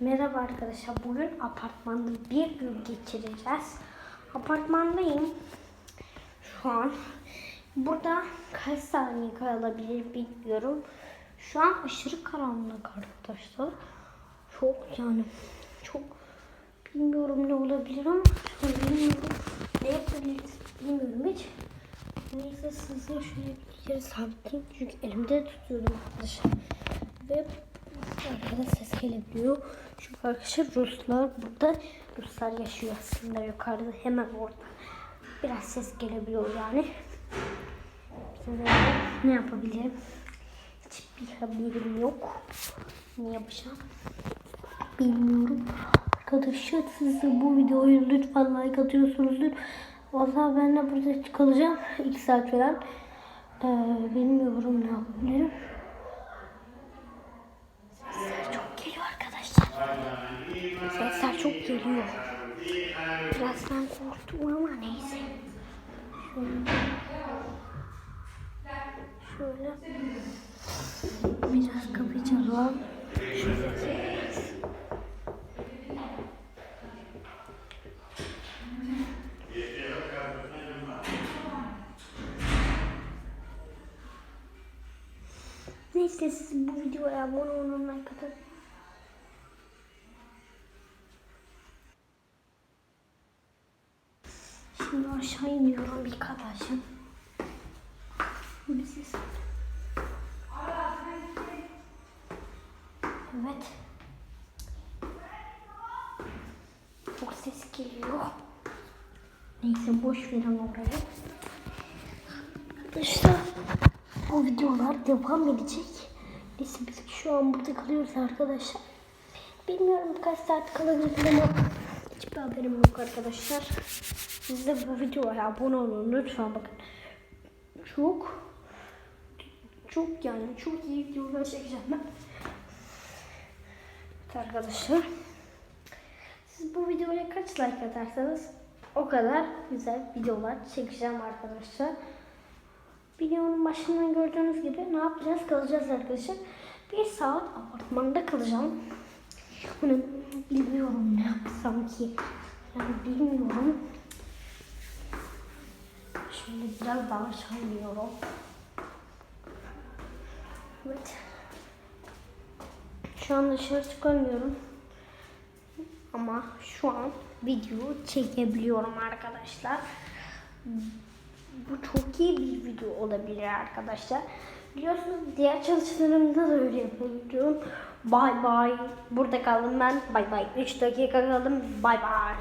Merhaba arkadaşlar. Bugün apartmanda bir gün geçireceğiz. Apartmandayım. Şu an. Burada kaç saniye kalabilir bilmiyorum. Şu an aşırı karanlık arkadaşlar. Çok yani çok bilmiyorum ne olabilir ama bilmiyorum. Ne yapabiliriz bilmiyorum hiç. Neyse size şöyle bir kere sabiteyim. Çünkü elimde tutuyorum arkadaşlar. Ve arkada ses gelebiliyor. Şu arkadaşlar Ruslar burada. Ruslar yaşıyor aslında yukarıda hemen orada. Biraz ses gelebiliyor yani. Şimdi ne yapabilirim? Hiçbir haberim yok. Ne yapacağım? Bilmiyorum. Arkadaşlar siz de bu videoyu lütfen like atıyorsunuzdur. Vallahi ben de burada kalacağım. 2 saat falan. Ee, bilmiyorum ne yapabilirim. Sesler çok geliyor arkadaşlar. Sesler çok geliyor. Biraz ben korktum ama neyse. Şöyle. Biraz kapayacağım. Şöyle. Neyse siz bu videoya abone olun like. Şimdi aşağı iniyorum bir arkadaşım. Biziz. Evet. Çok ses geliyor. Neyse boş verin orayı. Arkadaşlar bu videolar devam edecek. Neyse biz şu an burada kalıyoruz arkadaşlar. Bilmiyorum kaç saat kalabilirim ama hiçbir haberim yok arkadaşlar. Siz de bu videoya abone olun lütfen bakın. Çok çok yani çok iyi videolar çekeceğim ben. Evet arkadaşlar. Siz bu videoya kaç like atarsanız o kadar güzel videolar çekeceğim arkadaşlar. Videonun başından gördüğünüz gibi ne yapacağız? Kalacağız arkadaşlar. Bir saat apartmanda kalacağım. Bunu bilmiyorum ne yapsam ki. Yani bilmiyorum. Şimdi biraz daha aşağı. Evet. Şu an dışarı çıkamıyorum. Ama şu an video çekebiliyorum arkadaşlar. Bu çok iyi bir video olabilir arkadaşlar. Biliyorsunuz diğer çalışmalarımda da öyle yapıyorum. Bay bay. Burada kaldım ben. Bay bay. 3 dakika kaldım. Bay bay.